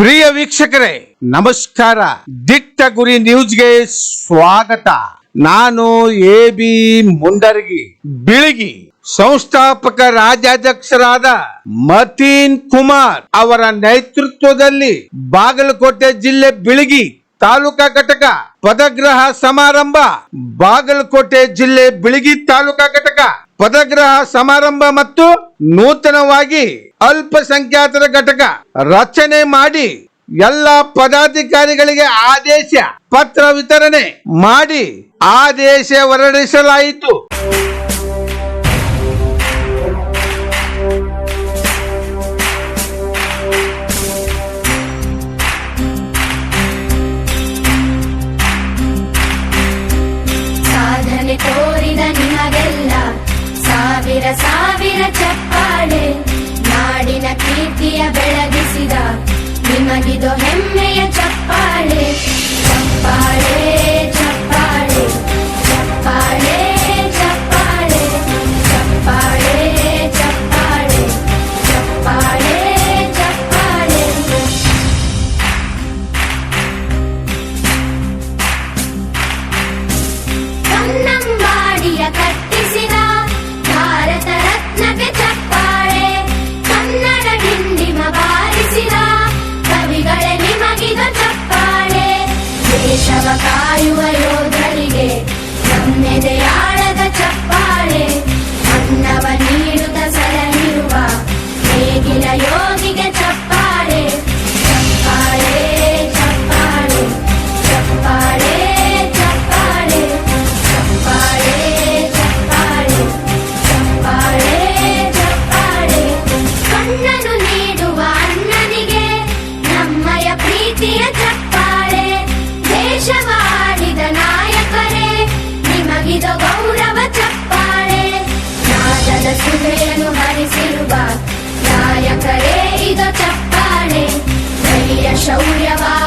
ಪ್ರಿಯ ವೀಕ್ಷಕರೇ, ನಮಸ್ಕಾರ. ದಿಟ್ಟ ಗುರಿ ನ್ಯೂಸ್ಗೆ ಸ್ವಾಗತ. ನಾನು ಎ ಬಿ ಮುಂಡರ್ಗಿ. ಬಿಳಿಗಿ ಸಂಸ್ಥಾಪಕ ರಾಜ್ಯಾಧ್ಯಕ್ಷರಾದ ಮತೀನ್ ಕುಮಾರ್ ಅವರ ನೇತೃತ್ವದಲ್ಲಿ ಬಾಗಲಕೋಟೆ ಜಿಲ್ಲೆ ಬಿಳಿಗಿ ತಾಲೂಕಾ ಘಟಕ ಪದಗ್ರಹ ಸಮಾರಂಭ ಬಾಗಲಕೋಟೆ ಜಿಲ್ಲೆ ಬಿಳಿಗಿ ತಾಲೂಕಾ ಘಟಕ ಪದಗ್ರಹ ಸಮಾರಂಭ ಮತ್ತು ನೂತನವಾಗಿ ಅಲ್ಪಸಂಖ್ಯಾತರ ಘಟಕ ರಚನೆ ಮಾಡಿ ಎಲ್ಲ ಪದಾಧಿಕಾರಿಗಳಿಗೆ ಆದೇಶ, ಪತ್ರ ವಿತರಣೆ ಮಾಡಿ ಆದೇಶ ಹೊರಡಿಸಲಾಯಿತು. ಗೆಲುವಿನ ಚಪ್ಪಾಳೆ ನಾಡಿನ ಕೀರ್ತಿಯ ಬೆಳಗಿಸಿದ ನಿಮಗಿದು ಹೆಮ್ಮೆಯ ಚಪ್ಪಾಳೆ ಚಪ್ಪಾಳೆ. शौर्यवा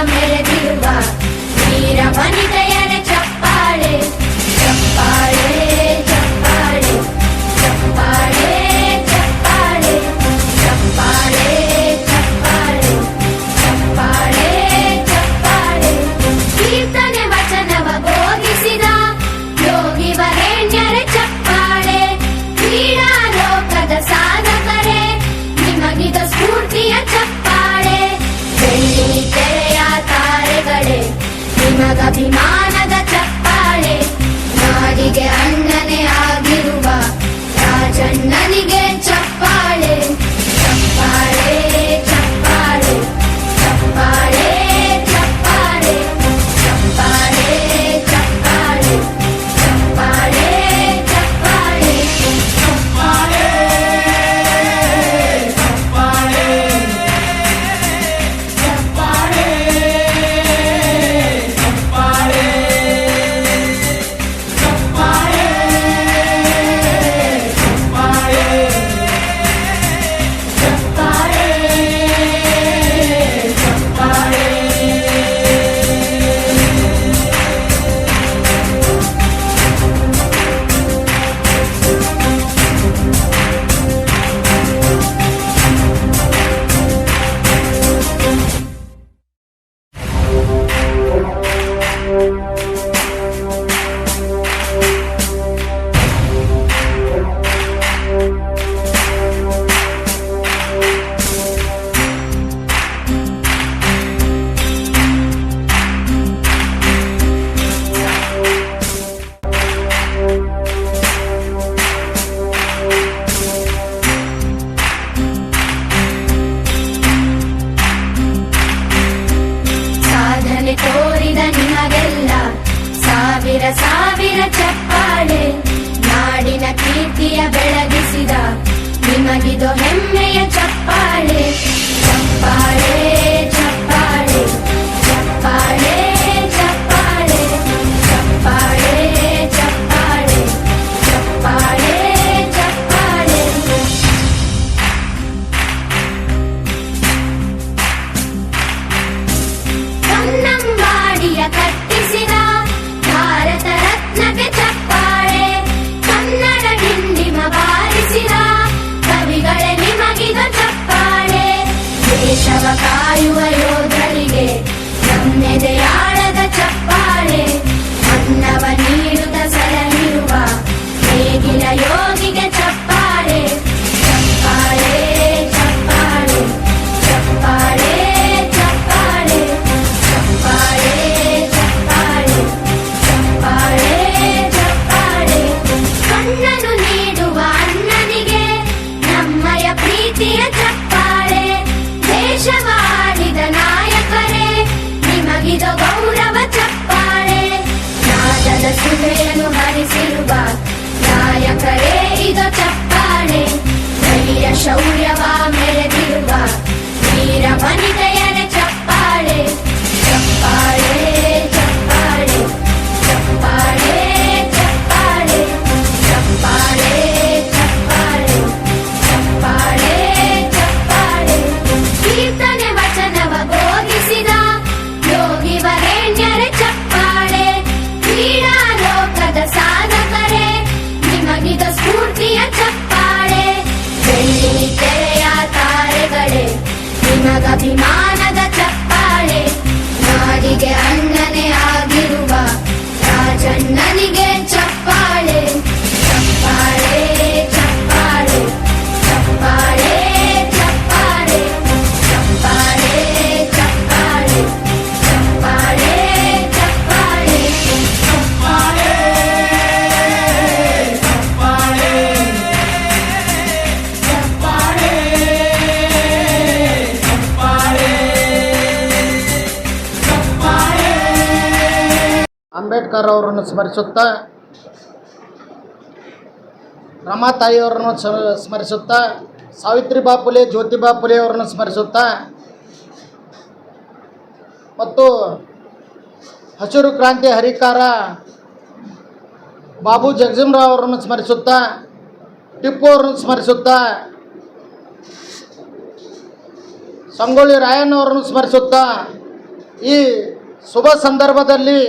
Fatima అన్నం వాడియ కట్టిసిన భారత రత్నక ಅಂಬೇಡ್ಕರ್ ಅವರನ್ನು ಸ್ಮರಿಸುತ್ತಾ ರಮಾತಾಯಿಯವರನ್ನು ಸ್ಮರಿಸುತ್ತಾ ಸಾವಿತ್ರಿಬಾ ಫುಲೆ ಜ್ಯೋತಿಬಾ ಫುಲೆ ಅವರನ್ನು ಸ್ಮರಿಸುತ್ತಾ, ಮತ್ತು ಹಸಿರು ಕ್ರಾಂತಿ ಹರಿಕಾರ ಬಾಬು ಜಗಜೀವನರಾವ್ ಅವರನ್ನು ಸ್ಮರಿಸುತ್ತಾ, ಟಿಪ್ಪು ಅವರನ್ನು ಸ್ಮರಿಸುತ್ತಾ, ಸಂಗೊಳ್ಳಿ ರಾಯಣ್ಣವರನ್ನು ಸ್ಮರಿಸುತ್ತಾ, ಈ ಶುಭ ಸಂದರ್ಭದಲ್ಲಿ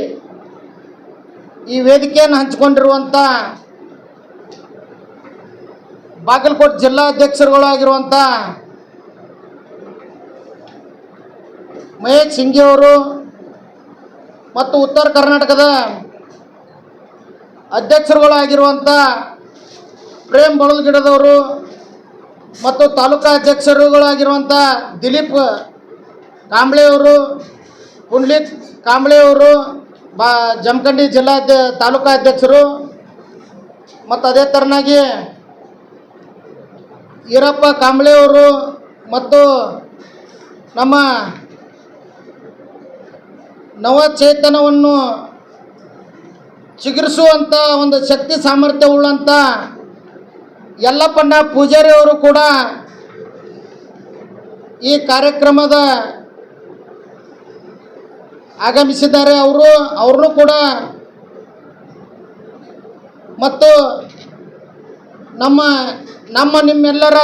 ಈ ವೇದಿಕೆಯನ್ನು ಹಂಚಿಕೊಂಡಿರುವಂಥ ಬಾಗಲಕೋಟೆ ಜಿಲ್ಲಾಧ್ಯಕ್ಷರುಗಳಾಗಿರುವಂಥ ಮಹೇಶ್ ಸಿಂಗಿ ಅವರು ಮತ್ತು ಉತ್ತರ ಕರ್ನಾಟಕದ ಅಧ್ಯಕ್ಷರುಗಳಾಗಿರುವಂಥ ಪ್ರೇಮ್ ಬಳಲ್ಗಿಡದವರು ಮತ್ತು ತಾಲೂಕಾ ಅಧ್ಯಕ್ಷರುಗಳಾಗಿರುವಂಥ ದಿಲೀಪ್ ಕಾಂಬ್ಳೆಯವರು ಪುಂಡ್ಲಿತ್ ಕಾಂಬ್ಳೆಯವರು ಬಾ ಜಮಖಂಡಿ ಜಿಲ್ಲಾ ತಾಲೂಕಾ ಅಧ್ಯಕ್ಷರು ಮತ್ತು ಅದೇ ಥರನಾಗಿ ಈರಪ್ಪ ಕಾಂಬ್ಳೆಯವರು ಮತ್ತು ನಮ್ಮ ನವಚೇತನವನ್ನು ಚಿಗುರಿಸುವಂಥ ಒಂದು ಶಕ್ತಿ ಸಾಮರ್ಥ್ಯ ಉಳ್ಳಂಥ ಯಲ್ಲಪ್ಪಣ್ಣ ಪೂಜಾರಿ ಅವರು ಕೂಡ ಈ ಕಾರ್ಯಕ್ರಮದ ಆಗಮಿಸಿದ್ದಾರೆ ಅವರು, ಅವ್ರನ್ನೂ ಕೂಡ ಮತ್ತು ನಮ್ಮ ನಮ್ಮ ನಿಮ್ಮೆಲ್ಲರ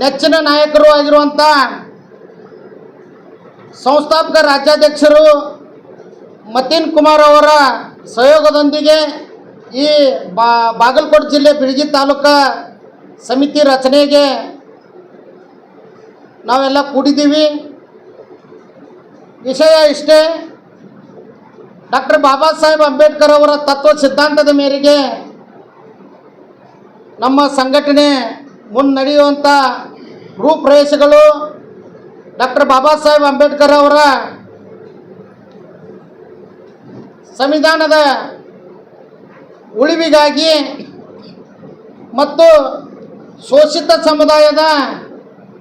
ನೆಚ್ಚಿನ ನಾಯಕರು ಆಗಿರುವಂಥ ಸಂಸ್ಥಾಪಕ ರಾಜ್ಯಾಧ್ಯಕ್ಷರು ಮತೀನ್ ಕುಮಾರ್ ಅವರ ಸಹಯೋಗದೊಂದಿಗೆ ಈ ಬಾ, ಬಾಗಲಕೋಟೆ ಜಿಲ್ಲೆ ಬಿಳಿಗಿ ತಾಲೂಕಾ ಸಮಿತಿ ರಚನೆಗೆ ನಾವೆಲ್ಲ ಕೂಡಿದ್ದೀವಿ. ವಿಷಯ ಇಷ್ಟೇ. ಡಾಕ್ಟರ್ ಬಾಬಾ ಸಾಹೇಬ್ ಅಂಬೇಡ್ಕರ್ ಅವರ ತತ್ವ ಸಿದ್ಧಾಂತದ ಮೇರೆಗೆ ನಮ್ಮ ಸಂಘಟನೆ ಮುನ್ನಡೆಯುವಂಥ ರೂಪುರೇಷೆಗಳು ಡಾಕ್ಟರ್ ಬಾಬಾ ಸಾಹೇಬ್ ಅಂಬೇಡ್ಕರ್ ಅವರ ಸಂವಿಧಾನದ ಉಳಿವಿಗಾಗಿ ಮತ್ತು ಶೋಷಿತ ಸಮುದಾಯದ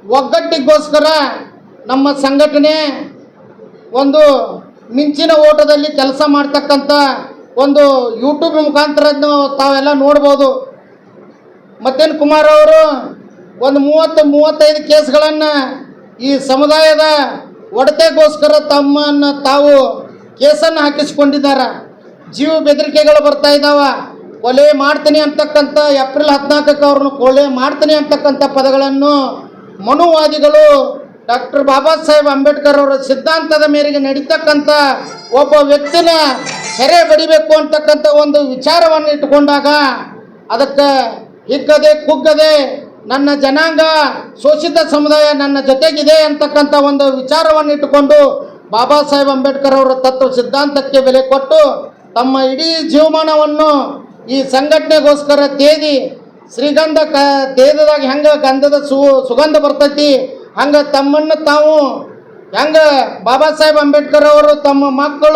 ಒಗ್ಗಟ್ಟಿಗೋಸ್ಕರ ನಮ್ಮ ಸಂಘಟನೆ ಒಂದು ಮಿಂಚಿನ ಓಟದಲ್ಲಿ ಕೆಲಸ ಮಾಡ್ತಕ್ಕಂಥ ಒಂದು ಯೂಟ್ಯೂಬ್ ಮುಖಾಂತರ ತಾವೆಲ್ಲ ನೋಡ್ಬೋದು. ಮತ್ತೇನು ಕುಮಾರ್ ಅವರು ಒಂದು ಮೂವತ್ತು, ಮೂವತ್ತೈದು ಕೇಸ್ಗಳನ್ನು ಈ ಸಮುದಾಯದ ಒಡತೆಗೋಸ್ಕರ ತಮ್ಮನ್ನು ತಾವು ಕೇಸನ್ನು ಹಾಕಿಸಿಕೊಂಡಿದ್ದಾರೆ. ಜೀವ ಬೆದರಿಕೆಗಳು ಬರ್ತಾ ಇದ್ದಾವ ಕೊಲೆ ಮಾಡ್ತೀನಿ ಅಂತಕ್ಕಂಥ ಏಪ್ರಿಲ್ ಹದಿನಾಲ್ಕಕ್ಕೆ ಅವ್ರನ್ನ ಕೊಲೆ ಮಾಡ್ತೀನಿ ಅಂತಕ್ಕಂಥ ಪದಗಳನ್ನು ಮನುವಾದಿಗಳು ಡಾಕ್ಟರ್ ಬಾಬಾ ಸಾಹೇಬ್ ಅಂಬೇಡ್ಕರ್ ಅವರ ಸಿದ್ಧಾಂತದ ಮೇರೆಗೆ ನಡೀತಕ್ಕಂಥ ಒಬ್ಬ ವ್ಯಕ್ತಿನ ಸೆರೆ ಬಡಿಬೇಕು ಅಂತಕ್ಕಂಥ ಒಂದು ವಿಚಾರವನ್ನು ಇಟ್ಟುಕೊಂಡಾಗ ಅದಕ್ಕೆ ಹಿಗ್ಗದೆ ಕುಗ್ಗದೆ ನನ್ನ ಜನಾಂಗ ಶೋಷಿತ ಸಮುದಾಯ ನನ್ನ ಜೊತೆಗಿದೆ ಅಂತಕ್ಕಂಥ ಒಂದು ವಿಚಾರವನ್ನು ಇಟ್ಟುಕೊಂಡು ಬಾಬಾ ಸಾಹೇಬ್ ಅಂಬೇಡ್ಕರ್ ಅವರ ತತ್ವ ಸಿದ್ಧಾಂತಕ್ಕೆ ಬೆಲೆ ಕೊಟ್ಟು ತಮ್ಮ ಇಡೀ ಜೀವಮಾನವನ್ನು ಈ ಸಂಘಟನೆಗೋಸ್ಕರ ತೇದಿ ಶ್ರೀಗಂಧ ಕ, ತೇದದಾಗ ಹೆಂಗೆ ಗಂಧದ ಸುಗಂಧ ಬರ್ತೈತಿ ಹಂಗೆ ತಮ್ಮನ್ನು ತಾವು ಹೆಂಗೆ ಬಾಬಾ ಸಾಹೇಬ್ ಅಂಬೇಡ್ಕರ್ ಅವರು ತಮ್ಮ ಮಕ್ಕಳು